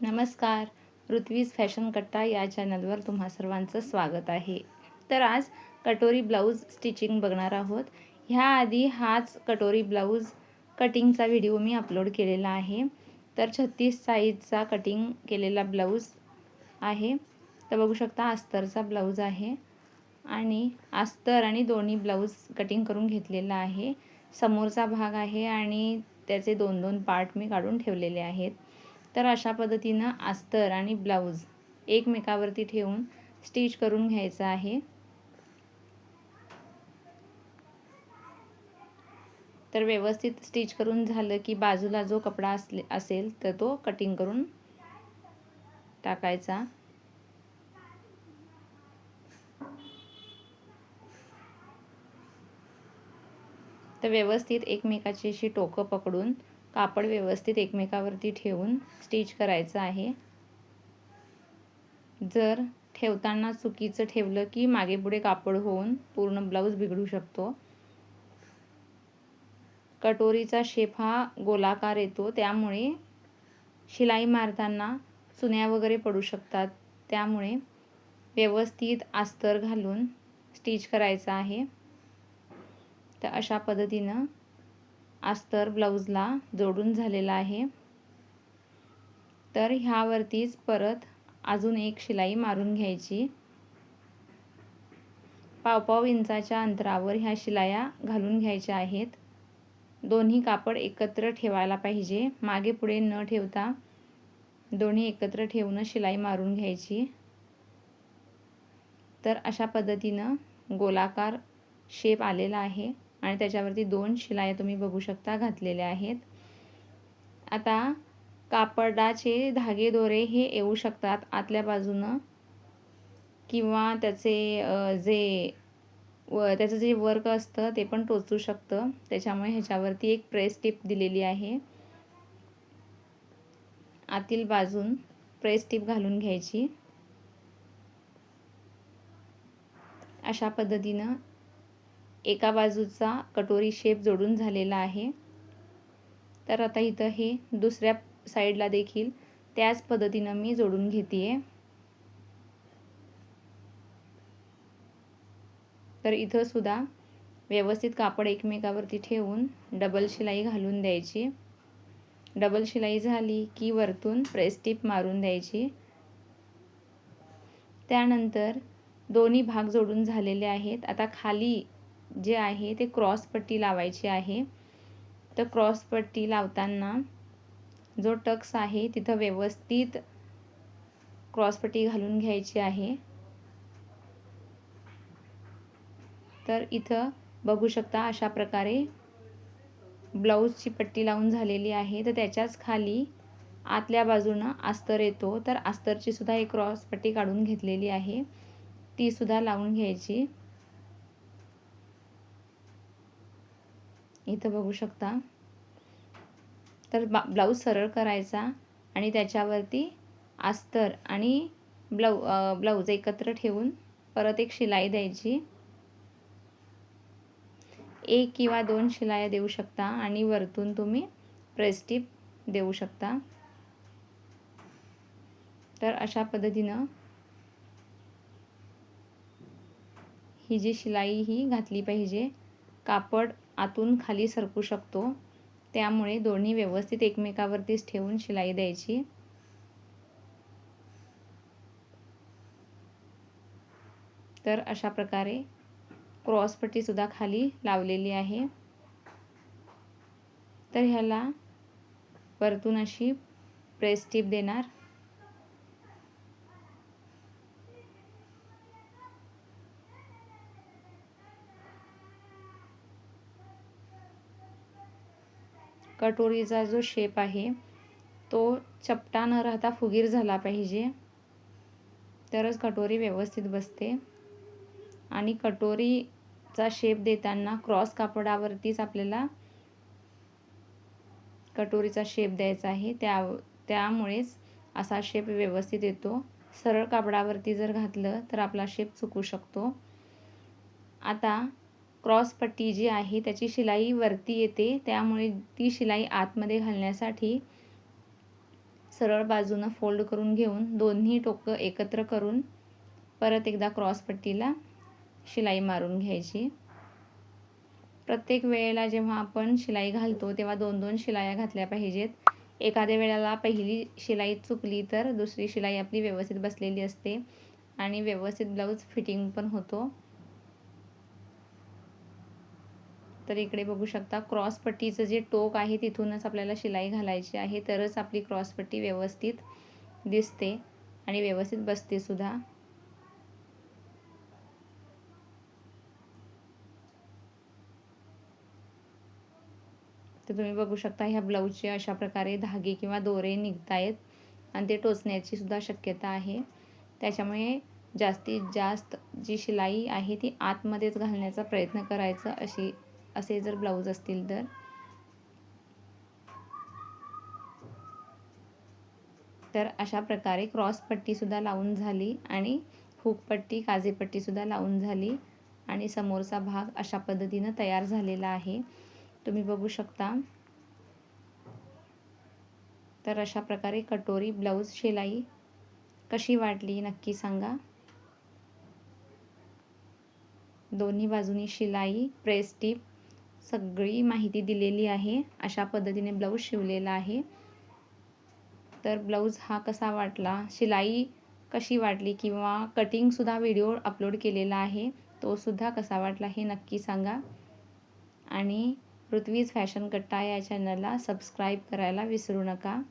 नमस्कार. ऋत्वीज फॅशन कट्टा या चॅनलवर तुम्हा सर्वांचं स्वागत आहे. तर आज कटोरी ब्लाऊज स्टिचिंग बघणार आहोत. ह्याआधी हाच कटोरी ब्लाऊज कटिंगचा व्हिडिओ मी अपलोड केलेला आहे. तर छत्तीस साईजचा कटिंग केलेला ब्लाऊज आहे. तर बघू शकता अस्तरचा ब्लाऊज आहे. आणि अस्तर आणि दोन्ही ब्लाऊज कटिंग करून घेतलेला आहे. समोरचा भाग आहे आणि त्याचे दोन दोन पार्ट मी काढून ठेवलेले आहेत. तर अशा पद्धतीनं अस्तर आणि ब्लाऊज एकमेकावरती ठेवून स्टिच करून घ्यायचं आहे. तर व्यवस्थित स्टिच करून झालं की बाजूला जो कपडा असले असेल तर तो कटिंग करून टाकायचा. तर व्यवस्थित एकमेकाची अशी टोकं पकडून कापड व्यवस्थित एकमेकावरती ठेवून स्टिच करायचं आहे. जर ठेवताना चुकीचं ठेवलं की मागे पुढे कापड होऊन पूर्ण ब्लाऊज बिघडू शकतो. कटोरीचा शेप हा गोलाकार येतो त्यामुळे शिलाई मारताना चुन्या वगैरे पडू शकतात. त्यामुळे व्यवस्थित अस्तर घालून स्टिच करायचं आहे. तर अशा पद्धतीनं अस्तर ब्लाऊजला जोडून झालेला आहे. तर ह्यावरतीच परत अजून एक शिलाई मारून घ्यायची. पावपाव इंचाच्या अंतरावर ह्या शिलाया घालून घ्यायच्या आहेत. दोन्ही कापड एकत्र ठेवायला पाहिजे. मागे पुढे न ठेवता दोन्ही एकत्र ठेवून शिलाई मारून घ्यायची. तर अशा पद्धतीनं गोलाकार शेप आलेला आहे. आणि त्याच्यावरती दोन शिलाया तुम्ही बघू शकता घातलेल्या आहेत. आता कापडाचे धागे दोरे हे येऊ शकतात आतल्या बाजूनं. किंवा त्याचे जे व त्याचं जे वर्क असतं ते पण टोचू शकतं. त्याच्यामुळे ह्याच्यावरती एक प्रेस टिप दिलेली आहे. आतील बाजून प्रेस टिप घालून घ्यायची. अशा पद्धतीनं एका बाजूचा कटोरी शेप जोडून झालेला आहे. तर आता इथं हे दुसऱ्या साईडला देखील त्याच पद्धतीनं मी जोडून घेते आहे तर इथं सुद्धा व्यवस्थित कापड एकमेकावरती ठेवून डबल शिलाई घालून द्यायची. डबल शिलाई झाली की वरतून प्रेस टिप मारून द्यायची. त्यानंतर दोन्ही भाग जोडून झालेले आहेत. आता खाली जे आहे ते क्रॉसपट्टी लावायची आहे. तर क्रॉसपट्टी लावताना जो टक्स आहे तिथं व्यवस्थित क्रॉसपट्टी घालून घ्यायची आहे. तर इथं बघू शकता अशा प्रकारे ब्लाऊजची पट्टी लावून झालेली आहे. तर त्याच्याच खाली आतल्या बाजूनं अस्तर येतो. तर अस्तरची सुद्धा एक क्रॉस पट्टी काढून घेतलेली आहे. तीसुद्धा लावून घ्यायची. इथं बघू शकता. तर बा ब्लाऊज सरळ करायचा आणि त्याच्यावरती अस्तर आणि ब्लाऊ ब्लाऊज एकत्र ठेवून परत एक शिलाई द्यायची. एक किंवा दोन शिलाया देऊ शकता आणि वरतून तुम्ही प्रेस्टिप देऊ शकता. तर अशा पद्धतीनं ही जी शिलाई ही घातली पाहिजे. कापड आतून खाली सरकू शकतो. त्यामुळे दोन्ही व्यवस्थित एकमेकावरतीच ठेवून शिलाई द्यायची. तर अशा प्रकारे क्रॉसपट्टीसुद्धा खाली लावलेली आहे. तर ह्याला परतून अशी प्रेस टीप देणार. कटोरीचा जो शेप आहे तो चपटा न राहता फुगीर झाला पाहिजे. तरच कटोरी व्यवस्थित बसते. आणि कटोरीचा शेप देताना क्रॉस कापडावरतीच आपल्याला कटोरीचा शेप द्यायचा आहे. त्या त्यामुळेच असा शेप व्यवस्थित येतो. सरळ कापडावरती जर घातलं तर आपला शेप चुकू शकतो. आता क्रॉस पट्टी जी आहे त्याची शिलाई वरती येते. त्यामुळे ती शिलाई आतमध्ये घालण्यासाठी सरळ बाजूनं फोल्ड करून घेऊन दोन्ही टोकं एकत्र करून परत एकदा क्रॉस पट्टीला शिलाई मारून घ्यायची. प्रत्येक वेळेला जेव्हा आपण शिलाई घालतो तेव्हा दोन दोन शिलाया घातल्या पाहिजेत. एखाद्या वेळेला पहिली शिलाई चुकली तर दुसरी शिलाई आपली व्यवस्थित बसलेली असते आणि व्यवस्थित ब्लाऊज फिटिंग पण होतो. तर इकडे बघू शकता क्रॉसपट्टीचं जे टोक आहे तिथूनच आपल्याला शिलाई घालायची आहे तरच आपली क्रॉसपट्टी व्यवस्थित दिसते आणि व्यवस्थित बसते सुद्धा. तर तुम्ही बघू शकता ह्या ब्लाऊजचे अशा प्रकारे धागे किंवा दोरे निघत आहेत आणि ते टोचण्याची सुद्धा शक्यता आहे. त्याच्यामुळे जास्तीत जास्त जी शिलाई आहे ती आतमध्येच घालण्याचा प्रयत्न करायचा अशी असे जर ब्लाऊज असतील तर. तर अशा प्रकारे क्रॉस पट्टीसुद्धा लावून झाली आणि हुकपट्टी काजेपट्टीसुद्धा लावून झाली आणि समोरचा भाग अशा पद्धतीनं तयार झालेला आहे. तुम्ही बघू शकता. तर अशा प्रकारे कटोरी ब्लाऊज शिलाई कशी वाटली नक्की सांगा. दोन्ही बाजूनी शिलाई प्रेस टीप सगळी माहिती दिलेली आहे. अशा पद्धतीने ब्लाऊज शिवलेला आहे. तर ब्लाऊज हा कसा वाटला? शिलाई कशी वाटली? किंवा कटिंगसुद्धा व्हिडिओ अपलोड केलेला आहे. तोसुद्धा कसा वाटला हे नक्की सांगा. आणि पृथ्वीज फॅशन कट्टा या चॅनलला सबस्क्राईब करायला विसरू नका.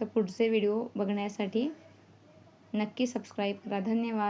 तर पुढचे व्हिडिओ बघण्यासाठी नक्की सबस्क्राईब करा. धन्यवाद.